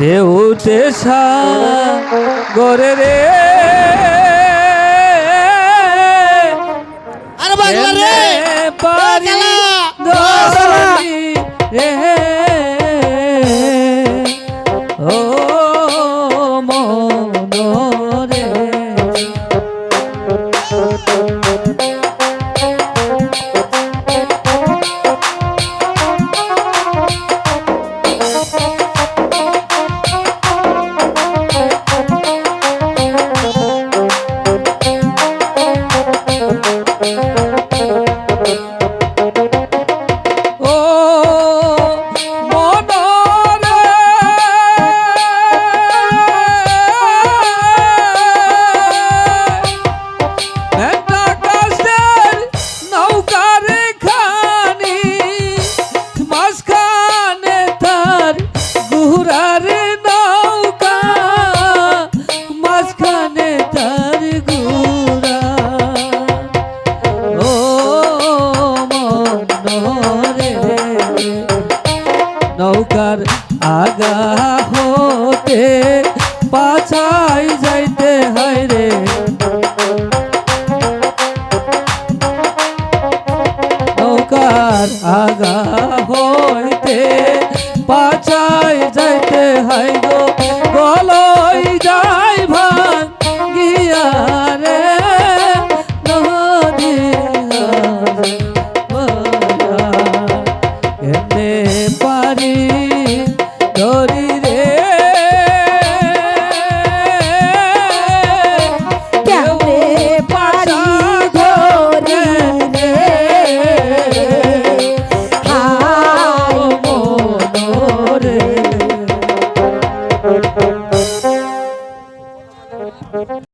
দেউতে সাগরে রে। আরে বাংলা রে। নৌকার আগা হতে পাছাই যাইতে হয় রে। নৌকার আগা যাইতে হাই গো?